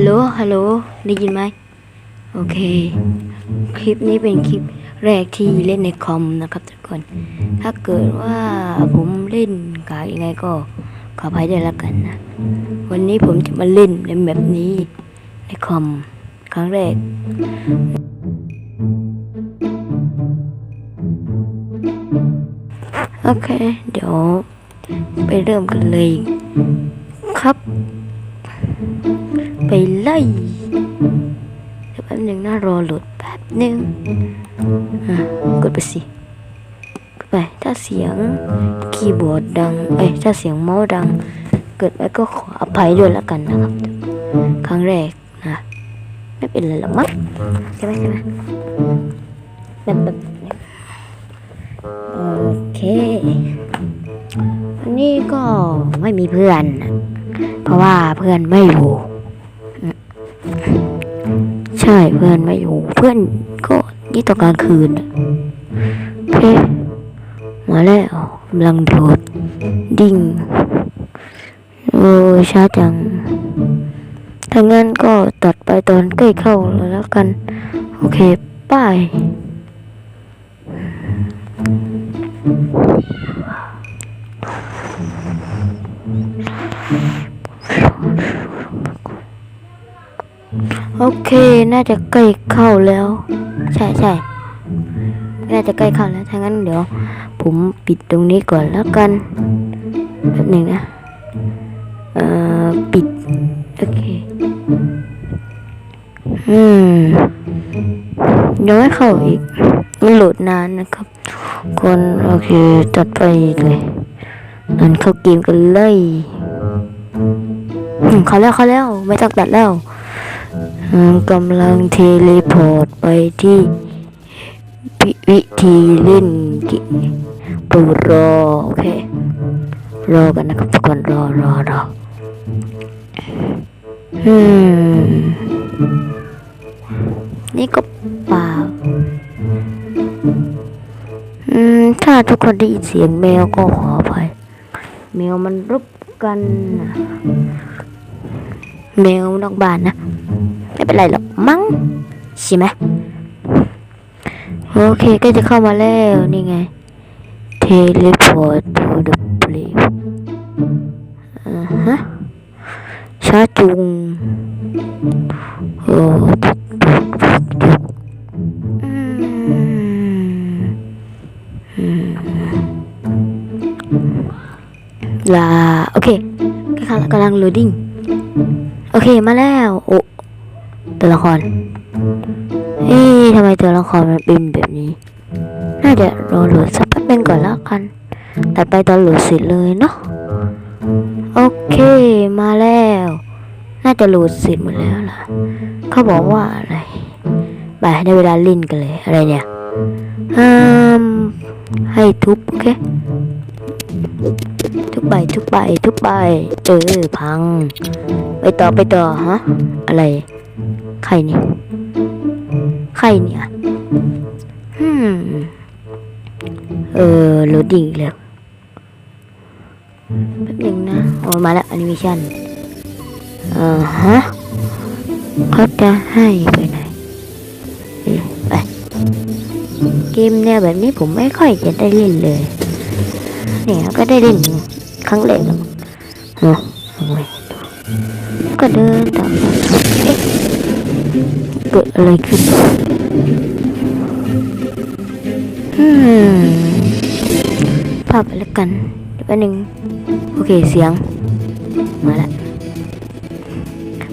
ลโหล ฮัลโหล ได้ยินไหม โอเค คลิปนี้เป็นคลิปแรกที่เล่นในคอมนะครับทุกคน ถ้าเกิดว่าผมเล่นกากยังไงก็ขออภัยด้วยละกันนะ วันนี้ผมจะมาเล่นในแบบนี้ในคอมครั้งแรกโอเค เดี๋ยวไปเริ่มกันเลยครับ ไปไล่เดี๋ยวแป๊บหนึ่งนะรอโหลดแป๊บหนึ่งกดไปสิกดไปถ้าเสียงคีย์บอร์ดดังเอ้ยถ้าเสียงเมาส์ดัง เกิดไปก็ขออภัยด้วยแล้วกันนะครับ ครั้งแรกนะไม่เป็นไรหรอกมั้งใช่ไหมใช่ไหมแบบแบบโอเควันนี้ก็ไม่มีเพื่อน เพราะว่าเพื่อนไม่อยู่ ใช่เพื่อนไม่อยู่ เพื่อนก็นี่ตอนกลางคืนน่ะโอเคมาแล้วกำลังโดดดิ่งโอ้ยช้าจังถ้างั้นก็ตัดไปตอนใกล้เข้าแล้วกัน โอเคป้าย โอเค น่าจะใกล้เข้าแล้ว ใช่ใช่น่าจะใกล้เข้าแล้วถ้างั้นเดี๋ยว ผมปิดตรงนี้ก่อนแล้วกันแป๊บหนึ่งนะเอ่อปิด โอเค อืมยังไม่เข้าอีก ไมันโหลดนานนะครับ คนโอเคตัดไปเลยนั่นเข้าเกมกันเลยอืมเข้าแล้วเข้าแล้ว ไม่ต้องตัดแล้ว กำลังเทเลพอร์ตไปที่วิวิธีเล่นกิปูรอ โอเค รอกันนะครับทุกคนรอรอรออืมนี่ก็เปล่าอืม ถ้าทุกคนได้ยินเสียงแมวก็ขออภัยแมวมันรบกัน แมวนอกบ้านนะ ไม่เป็นไรหรอกมั้งใช่ไหมโอเคก็จะเข้ามาแล้วนี่ไง teleport to the place อ่าฮะช้าจุงโอ้อืมอืมลาโอเคกำลังโหลดดิ้งโอเคมาแล้ว โอ้ ตัวละคร เอ๊ะทำไมตัวละครมันเป็นแบบนี้ น่าจะรอโหลดสักแป๊บนึงก่อนแล้วกัน แตัดไปตอนโหลดเสร็จเลยเนาะ โอเค มาแล้ว น่าจะโหลดเสร็จหมดแล้วล่ะ เขาบอกว่าอะไรไปได้เวลาเล่นกันเลย อะไรเนี่ยอืมให้ทุบโอเค ทุบใบทุบใบทุบใบเออ พัง ไปต่อไปต่อฮะ อะไร ใครเนี่ยใครเนี่ยฮึมเออโหลดดิ้งอีกแล้วแป๊บหนึงนะโอ้มาแล้วแอนิเมชันอ่าฮะเขาจะให้ไปไหนเอ๊ะไปเกมแนวแบบนี้ผมไม่ค่อยจะได้เล่นเลยเนี่ยก็ได้เล่นครั้งแรกแล้วมั้งเนาะโอ้ยก็เดินตามมาเอ๊ะ เกิดอะไรขึ้นภาพไปแล้วกันแป๊บนึง โอเคเสียง มาละ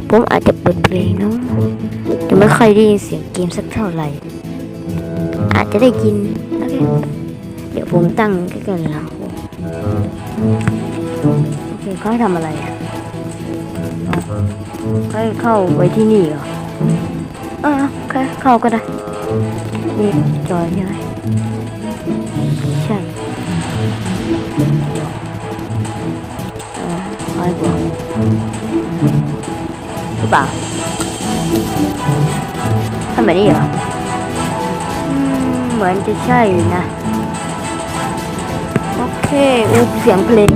ผมอาจจะเปิดเพลงเนาะแต่ไม่ค่อยได้ยินเสียงเกมสักเท่าไหร่ อาจจะได้ยิน โอเค เดี๋ยวผมตั้งใกล้ๆแล้วโอเคเขาให้ทำอะไรอะเขาให้เข้าไว้ที่นี่เหรอ อ่าโอเคเข้าก็ได้นี่จอยใช่ไหมใช่เออร้อยกว่าหรือเปล่าทำแบบนี้เหรอเหมือนจะใช่นะ โอเคอู้เสียงเพลง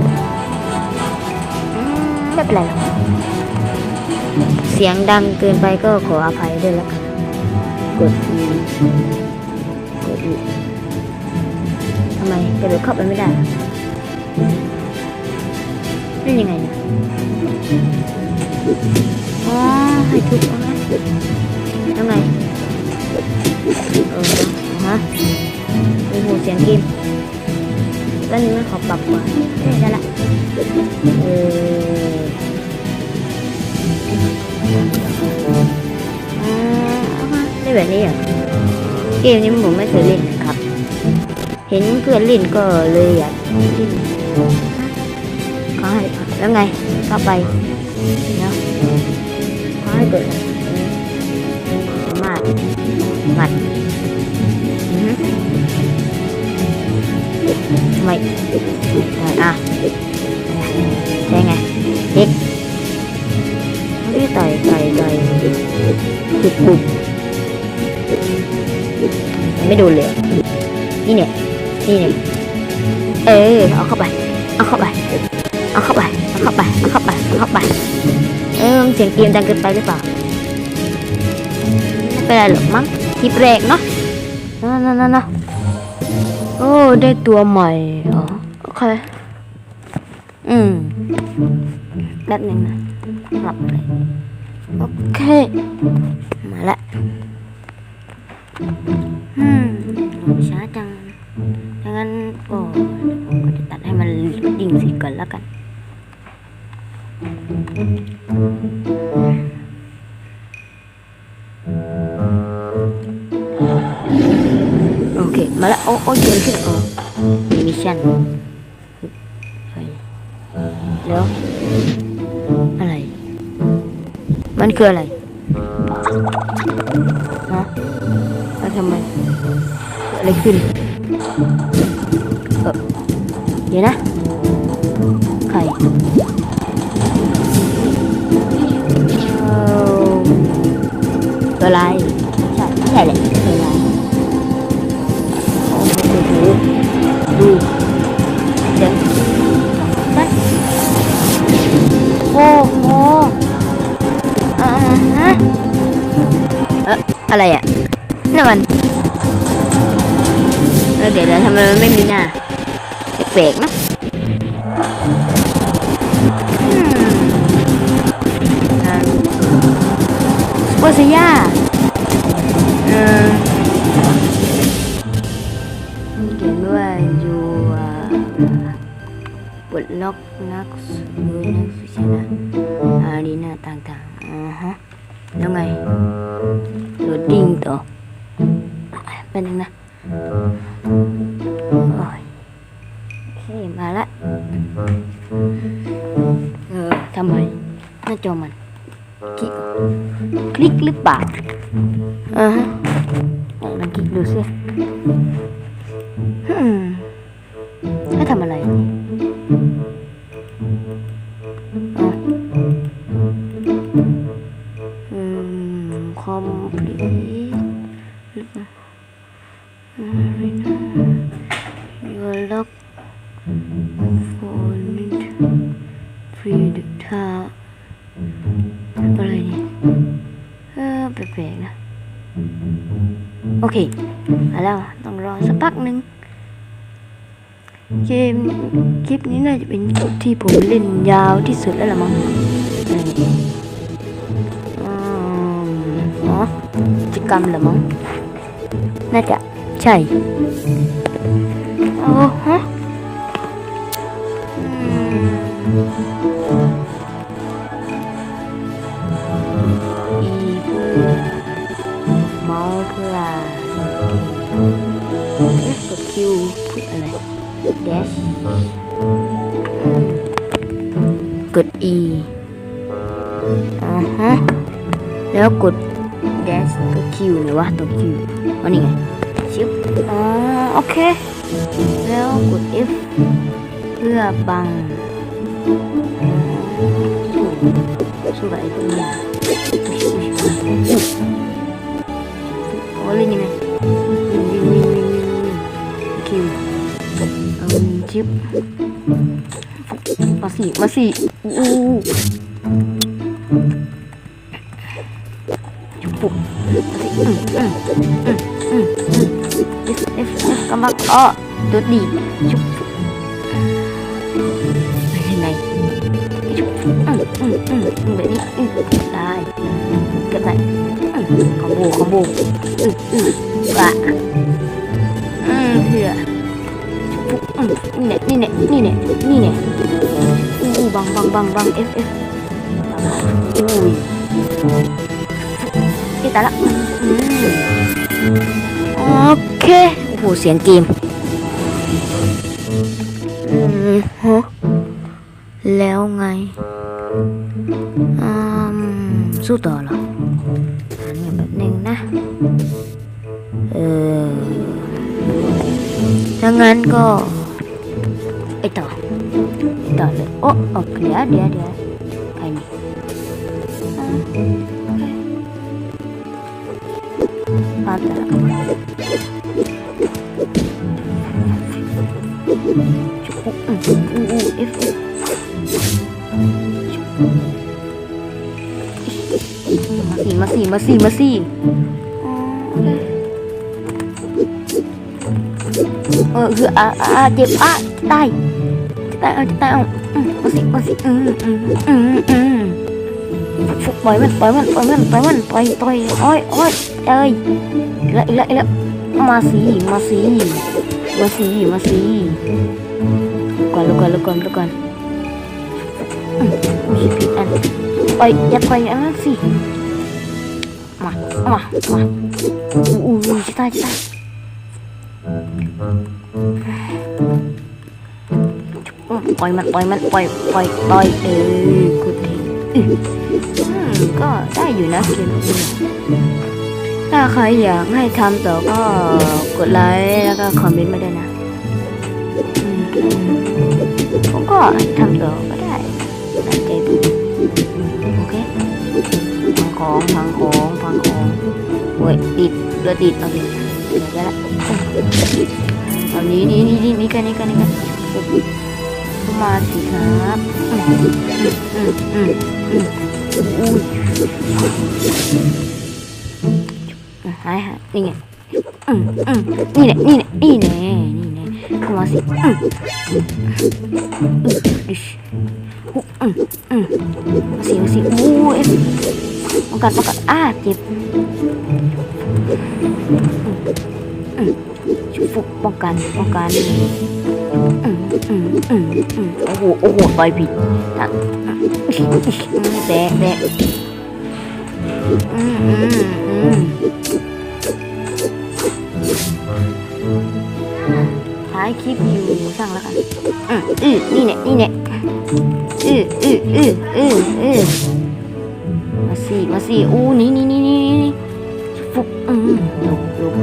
ไม่เป็นไรหรอก สียงสียงดังเกินไปก็ขออภัยด้วยแล้วกันกด E กด E ทำไมกระโดดเข้าไปไม่ได้เล่ยังไงเนี่ยอ๋อให้ทุบเอาไหมยังไงเออฮะโอ้โหเสียงเกมแล้วนี้มันขอปรับกว่าได้ละเออ ได้แบบนี้เหรอเกมนี้ผมไม่เคยเล่นนะครับ เห็นเพื่อนเล่นก็เลยอยากเล่นขอให้แล้วไงเข้าไปเนาะขอให้เกิดมากหมัดอือฮึทำไมอะใช่ไงเด็ก ไม่ต่อยต่อยต่อยบุบบุบไม่โดนเลย นี่เนี่ย นี่เนี่ย เออ เอาเข้าไป เอาเข้าไป เอาเข้าไป เอาเข้าไป เอาเข้าไป เอาเข้าไป เออเสียงเกมดังเกินไปหรือเปล่า ไม่เป็นไรหรอกมั้งทีแรกเนาะนั่นนั่นนั่นนะโอ้ ได้ตัวใหม่เหรอโอเคอืมแป๊บหนึงนะหลับเลย โอเคมาละอืมช้าจังดังนั้นก็ผมก็จะตั มันคืออะไรฮะแล้วทำไมเกิดอะไรขึ้นเออเดี๋ยวนะ อะไรอะนั่นมันเอเดี๋ยวเดี๋ยวทำไมมันไม่มีหน้าแปลกๆนะอืมอ่าโอซิยาเออเขียนว่าอยู่อ่าปลดล็อกนักสู้นักสู้ชนะอารีนาต่างๆอ่าฮะแล้วไง เป็นยังนะโอ้ยโอเคมาละเออทำไมหน้าจอมันคลิกคลิกหรือเปล่าอ่าฮะลองคลิกดูสิอืมให้ทำอะไรนี่ Your lock for it free the town อะไรนี่ย เออแปลกๆนะ โอเคมาแล้ว ต้องรอสักพักหนึ่งเกมคลิปนี้น่าจะเป็นคลิปที่ผมเล่นยาวที่สุดแล้วละมั้งอือจักิจกรรมเหรอมั้งน่าจะ ใช่โอ้ฮะอืมอีเพื่อเมาพื่อเอ๊ะกดคิวพูดอะไร dash กด e อ่าฮะ แล้วกด dash ตัว q หรือว่าตัว q อ๋อนี่ไงชิปอ๋อโอเคแล้วกด F เพื่อบังสู้สู้กับไอ้ตัวนี้โอ้เล่นยังไง วิ่งวิ่งวิ่งวิ่งวิ่งวิ่งคิวเอาชิปมาสิมาสิอู้อืมอืมอืมอืมอืม F F F Ờ, đó tôi đi chúc phúc. Này này chúc phúc. Đây. Ừ, ừ, ừ, các bạn. Combo combo và thì chúc phúc. Như này như này như này như này. U bằng bằng bằng bằng, f f. Ui. Cái tá lắm. Ok. Ủa, xiển kìm ฮะแล้วไงอืมสู้ต่อเหรออันนี้แบบหนึ่งนะ เออถ้างั้นก็ไอต่อไอต่อเลยโอ้โอเคเดี๋ยวเดี๋ยวเดี๋ยวใครนี่อ่าโอเคตามแต่ละ มาสิมาสิมาสิมาสิอ๋อโอเออคืออ่าอ่าเจ็บอะตายจะตายเอาจะตายเอามาสิมาสิอืมอืมอืมอืมปล่อยมันปล่อยมันปล่อยมันปล่อยมันปล่อยปล่อยโอ้ยโอ้ยเอ้ยอีกแล้วอีกแล้วอีกแล้วมาสิมาสิมาสิมาสิ อนลูกก่อนลูกก่อนลูกก่อนอืมอุ้ยผิดอันปล่อยอย่าปล่อยอันนั้นสิมามามาอู้อู้ยจะตาจะตาปล่อยมันปล่อยมันปล่อยปล่อยปล่อยเออกูทีอืมก็ได้อยู่นะเกมนี้ถ้าใครอยากให้ทำต่อก็กดไลค์แล้วก็คอมเมนต์มาด้วยนะอืมอืม ผมก็ทำต่อก็ได้ตั้งใจดูโอเคพังของพังของพังของโอ้ยติดเรือติดโอเคเดี๋ยวได้ละเอานี้นี่นี่นี่นี่กันนี่กันนี่กันเข้ามาสิครับอืมอืมอืมอืมอุ้ยหายหายนี่ไงอืมอืมนี่แหละนี่แหละนี่แหละนี่แหละ เข้ามาสิอืมอืมอื้มมาสิมาสิอู้เอ็มองกันป้องกันอ้าเจ็บอืมชุบฟุกป้องกันป้องกันอืมอืมอืมอืมโอ้โหโอ้โหต่อยผิดนะอืมแดกแดกอืมอืมอืมายคลิปอยู่ช่างแล้วกันอืมอือนี่เนี่ยนี่เนี่ยอืออืออืออืออือมาสิมาสิอู้นี่นี่นี่นี่นี่ฟุกอืมลุกลุก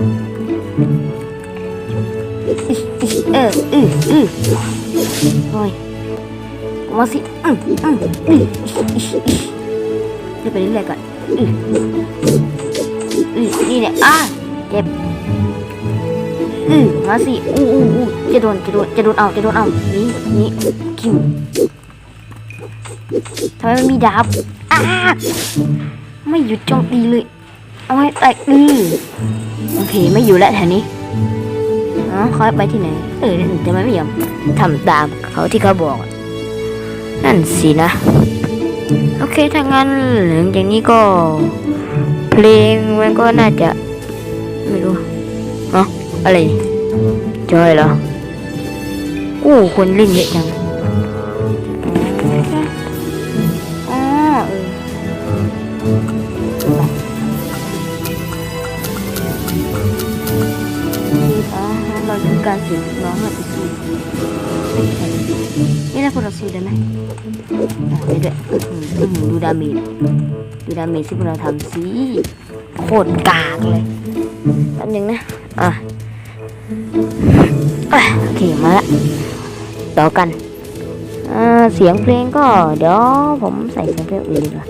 เอออืออือโอ้ยมาสิอืมอืมอือเดี๋ยวไปเรื่อยๆก่อนอืออือนี่แหละอะเจ็บ อือมาสิอู้อู้อู้จะโดนจะโดนจะโดนเอาจะโดนเอานี่นี่คิวทำไมมันมีดาบอ้าไม่หยุดโจมตีเลย เอาให้แตกอือโอเคไม่อยู่แล้วแถวนี้อ๋อเขาไปที่ไหน เออทำไมไม่ยอมทำตามเขาที่เขาบอก นั่นสินะ โอเคถ้างั้นหลังจากนี้ก็ เพลงมันก็น่าจะ อะไรจอยเหรอโอ้คนเล่นเยอะจังอ๋อเอออ๋อเราทำการสื่อร้องแบบอีกทีนี่นะพวกเราสู้ได้ไหมอะเดี๋ยวๆอื้อหือดูดาเมจดูดาเมจที่พวกเราทำสิโคตรกากเลยแป๊บนึงนะ อะ โอเคมาละต่อกันเสียงเพลงก็เดี๋ยวผมใส่เสียงเพลงอื่นดีกว่า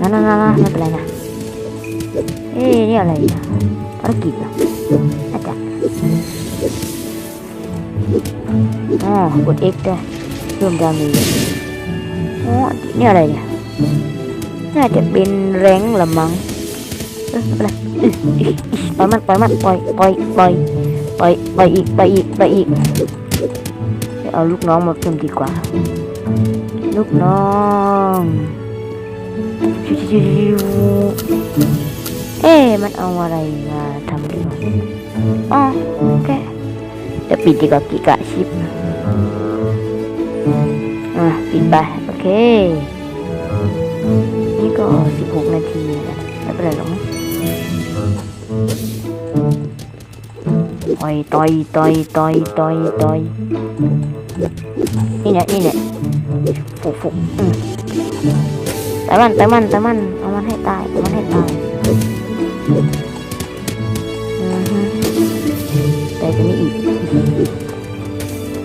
นะนะนะนะไม่เป็นไรนะเอ๊ะนี่อะไรนะภารกิจเหรอน่าจะอ๋อกด X ด้วยเพิ่มดาเมจอ๋อนี่อะไรเนี่ยน่าจะเป็นแรงละมั้งเออไม่เป็นไรปล่อยมันปล่อยมันปล่อยปล่อยปล่อย ไปล่อยปอีกไปอีกไปอีกเอาลูกน้องมาเพิ่มดีกว่า ลูกน้องชิวเอ๊มันเอาอะไรมาทำดีวะอ๋อโอเคเดี๋ยวปิดดีกว่ากิกะชิปอะปิดไปโอเค นี่ก็สิบหกนาทีแล้วไม่เป็นไรหรอก ต่อยต่อยต่อยต่อยต่อยต่อยนี่เนี่ยนี่เนี่ยฟุกฟุกอืมแต่มันแต่มันแต่มันเอามันให้ตายเอามันให้ตายอือฮึแต่จะไม่อีก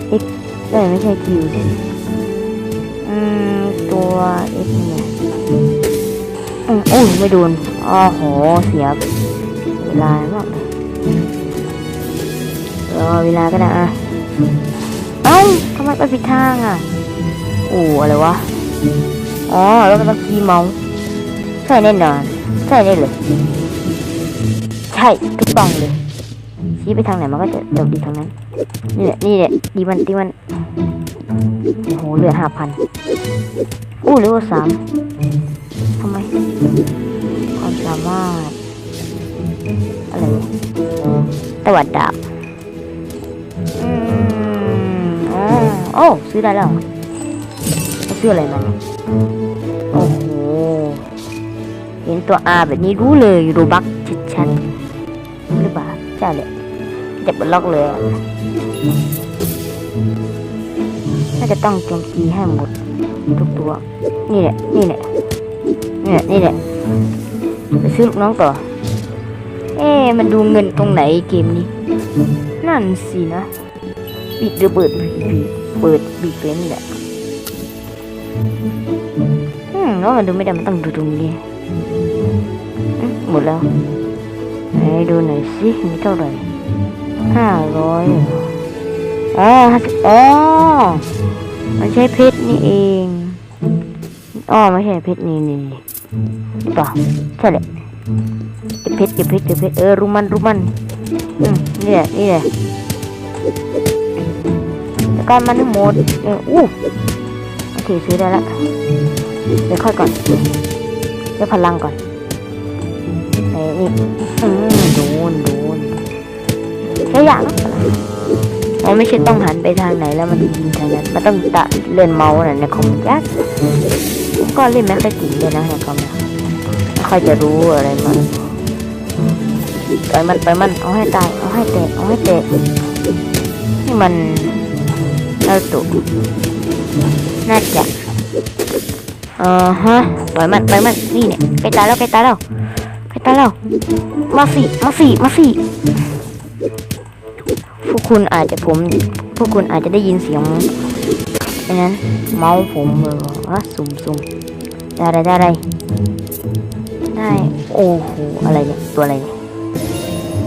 เอ็กเอ้ยไม่ใช่คิวอืมตัวเอ็กเนี่ยอืมโอ้ยไม่โดนอ๋อโหเสียเวลามากเลย รอเวลาก็ได้อะเอ้าทำไมไปผิดทางอะโอ้อะไรวะอ๋อแล้วมันต้องขี่เมาส์ใช่แน่นอนใช่ได้เลย ใช่ถูกต้องเลยชี้ไปทางไหนมันก็จะจบดีทางนั้นนี่แหละนี่แหละดีมันดีมันโอ้โหเหลือห้าพันอู้เหลือสามทำไมความสามารถอะไรวะตวัดดาบ โอ้ซื้อได้แล้วเขาซื้ออะไรมาเนี่ยโอ้โหเห็นตัว R แบบนี้รู้เลยรูบักชัดๆหรือเปล่าใช่เลยจะบล็อกเลยน่าจะต้องโจมตีให้หมดทุกตัว นี่แหละ นี่แหละ นี่แหละ นี่แหละ ไปซื้อลูกน้องต่อ เอ๊มันดูเงินตรงไหนเกมนี้ นั่นสินะ ปิดหรือเปิด เปิดปิดเป็นนี่แหละอืมแล้วมันดูไม่ได้มันต้องดูตรงนี้หมดแล้วไหนดูหน่อยสิมีเท่าไหร่ห้าร้อยอ๋ออ๋อมันใช่เพชรนี่เองอ๋อไม่ใช่เพชรนี่นี่นี่อเปล่าใช่แหละเก็บเพชรเก็บเพชรเก็บเพชรเออรุมมันรุมมันอืมนี่แหละนี่แหละ การมันให้หมดเอออู้โอเคซื้อได้ละเดี๋ยวค่อยก่อนเดี๋ยวพลังก่อนไอ้นี่อืมโดนโดนใช่อย่างมันไม่ใช่ต้องหันไปทางไหนแล้วมันยิงทางนั้นมันต้องตะเลื่อนเมาส์น่ะในคอมยักษ์ก็เล่นไม่ค่อยเก่งเลยนะในคอมนะไม่ค่อยจะรู้อะไรมันปมันไปมันเอาให้ตายเอาให้แตกเอาให้แตกนี่มันาตุน่าจะเออฮะปล่อยมันปล่อยมันนี่เนี่ยใกล้ตายแล้วใกล้ตายแล้วใกล้ตายแล้วมาสิมาสิมาสิพวกคุณอาจจะผม พวกคุณอาจจะได้ยินเสียงไอ้นั้นเมาส์ผมเออะสุ่มสุ่มได้อะไรได้อะไรได้โอ้โหอะไรเนี่ยตัวอะไรเนี่ย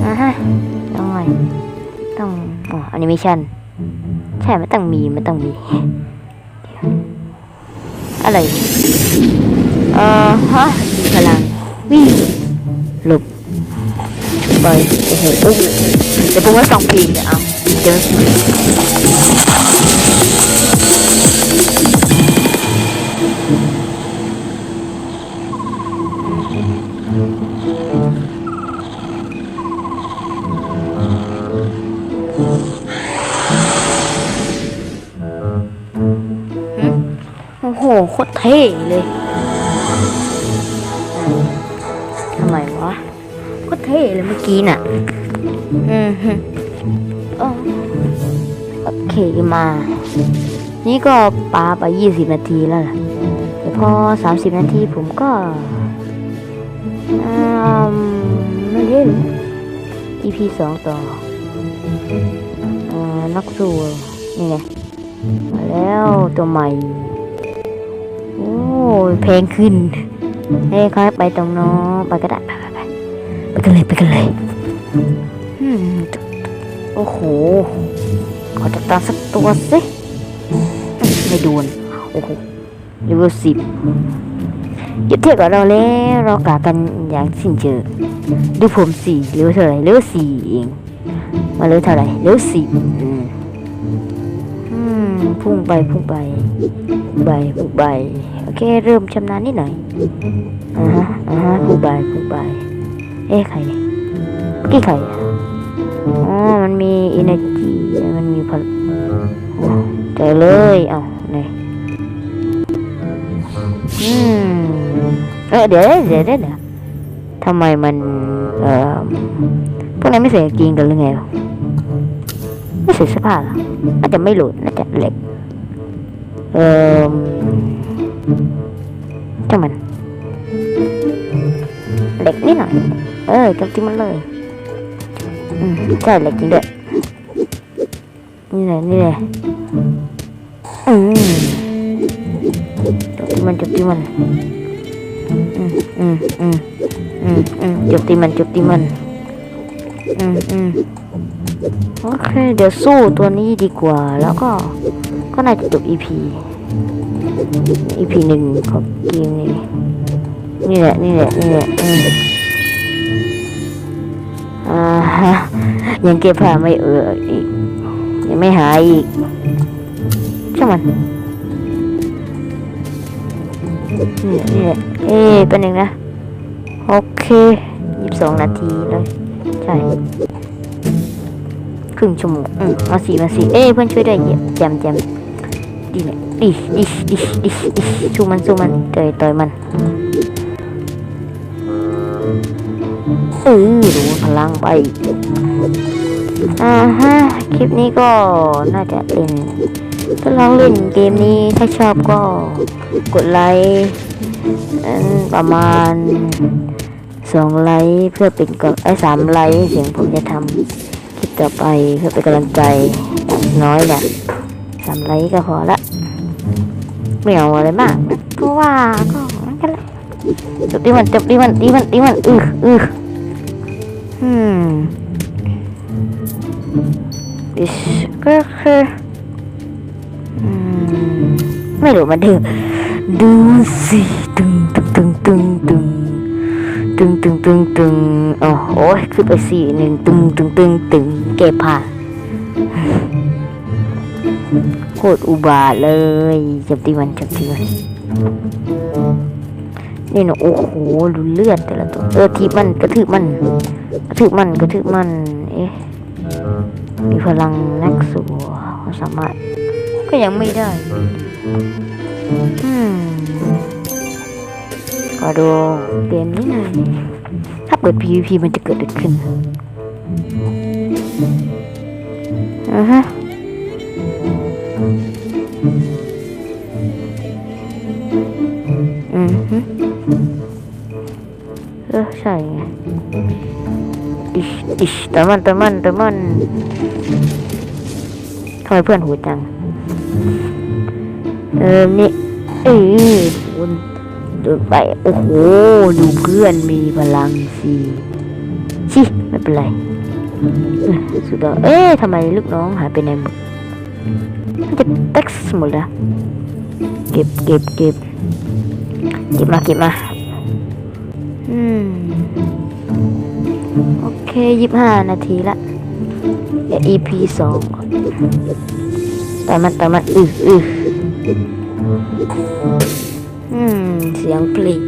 อ่าฮะต้องไงต้องอ๋อแอนิเมชัน ใช่มันต้องมีมันต้องมี อะไร เอ่อฮะมีพลังวิ่งหลบไปโอ้โหโอ้โหเดี๋ยวผมว่าสองเพลงเดี๋ยวเอาเดี๋ยว เท่เลยทำไมวะโคตรเท่เลยเมื่อกี้น่ะ อืมฮึอ๋อโอเคมา นี่ก็ปาไปยี่สิบนาทีแล้วล่ะเดี๋ยวพอสามสิบนาทีผมก็อืมไม่เล่น EP สองต่อเอ่อนักสู้นี่ไงมาแล้วตัวใหม่ โอ้ยแพงขึ้นเฮ้ยค่อยไปตรงน้นไปก็ได้ไปไปไปไปกันเลยไปกันเลยอืมโอ้โหขอจับตาสักตัวสิไม่โดนโอ้โหเลเวลสิบยุดเทียบกับเราแล้วเรากากันอย่างสิ้นเชิงดูผมสี่เหลือเท่าไหร่เหลือสี่เองมาเหลือเท่าไหร่เหลือสี่อือพุ่งไปพุ่งไป พุ่งไปพุ่งไปโอเค เริ่มชำนาญนิดหน่อยอ่าฮะอ่าฮะพุ่งไปพุ่งไปเอ๊ะใครเนี่ยกี่ใครอ๋อมันมี energy มันมีพลังอ๋อเจเลยเอ้าไหนอืมเออเดี๋ยวเดี๋ยวเดี๋ยวทำไมมันเอ่อพวกนั้นไม่ใส่กางเกินกันหรือไงไม่ใส่เสื้อผ้าหรอน่าจะไม่หลุดน่าจะเหล็ก เอ่อช่างมันเหล็กนิดหน่อย เออจำที่มันเลยอืมใช่เหล็กจริงด้วยนี่เลยนี่เลยอืมจบที่มันจบที่มันอืมอืมอืมอืมอืมจบที่มันจบที่มันอืมอืมโอเคเดี๋ยวสู้ตัวนี้ดีกว่าแล้วก็ ก็น่าจะจบ EP EP หนึ่งของเกมนี้นี่แหละนี่แหละนี่แหละอ่าฮะยังเก็บผ้าไม่เอออีกยังไม่หายอีกช่างมันนี่นี่เอ๊ะเป็นหนึ่งนะโอเคยี่สิบสองนาทีเลยใช่ครึ่งชั่วโมงอืมมาสี่มาสี่เอ้เพื่อนช่วยด้วยเยี่ยมแจมแจม ดีเนี่ยดิดิดิดิดิสู้มันสู้มันต่อยต่อยมันเออดูพลังไปอ่าฮะคลิปนี้ก็น่าจะเล่นถ้าลองเล่นเกมนี้ถ้าชอบก็กดไลค์ประมาณสองไลค์เพื่อเป็นกำไอ้สามไลค์เสียงผมจะทำคลิปต่อไปเพื่อเป็นกำลังใจน้อยแหละ สามไลค์ก็พอละไม่เอาอะไรมากนะเพราะว่าก็งั้นกันแหละจบดีมันจบดีมันดีมันดีมันอืออืออืม this ก็คืออืมไม่รู้มาดูดูสิตึงตึงตึงตึงตึงตึงตึงตึงตึงโอ้โหขึ้นไปสี่หนึ่งตึงตึงตึงตึงเก็บผ่าน โคตรอุบาทเลยจับตีมันจับตีมันนี่นะโอ้โหดูเลือดแต่ละตัวเออทีมันกระทืบมันกระทืบมันกระทืบมันเอ๊ะมีพลังนักสู้ความสามารถ ก็ยังไม่ได้อืมขอดูเกมนี้หน่อยถ้าเปิด PVP มันจะเกิดอะไรขึ้นอือฮะ เออใช่ไงอิชอิชต่มันต่มันต่มันทำไมเพื่อนหูจัง เออนี่เอ้ยคุณเดินไปโอ้โหดูเพื่อนมีพลังสิชิไม่เป็นไรสุดยอดเอ๊ะทำไมลูกน้องหายไปไหนหมดมันจะแท็กหมดล้วเก็บเก็บเก็บ เก็บมาเก็บมา อืม โอเคยี่สิบห้านาทีละเดี๋ยว EP สองก่อนแต่มันต่มันอืออืออืม เสียงเพลง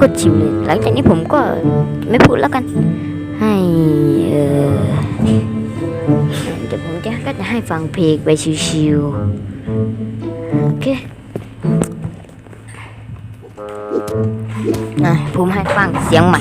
ก็ชิวเลย หลังจากนี้ผมก็ไม่พูดแล้วกัน ให้เออเดี๋ยวผมจะก็จะให้ฟังเพลงไปชิวๆโอเค นะผมให้ฟังเสียงใหม่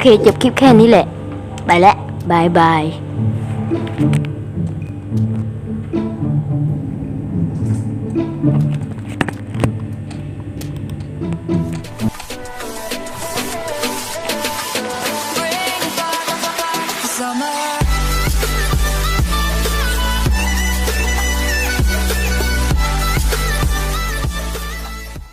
เคจบคลิปแค่นี้แหละ ไปแล้วบายบาย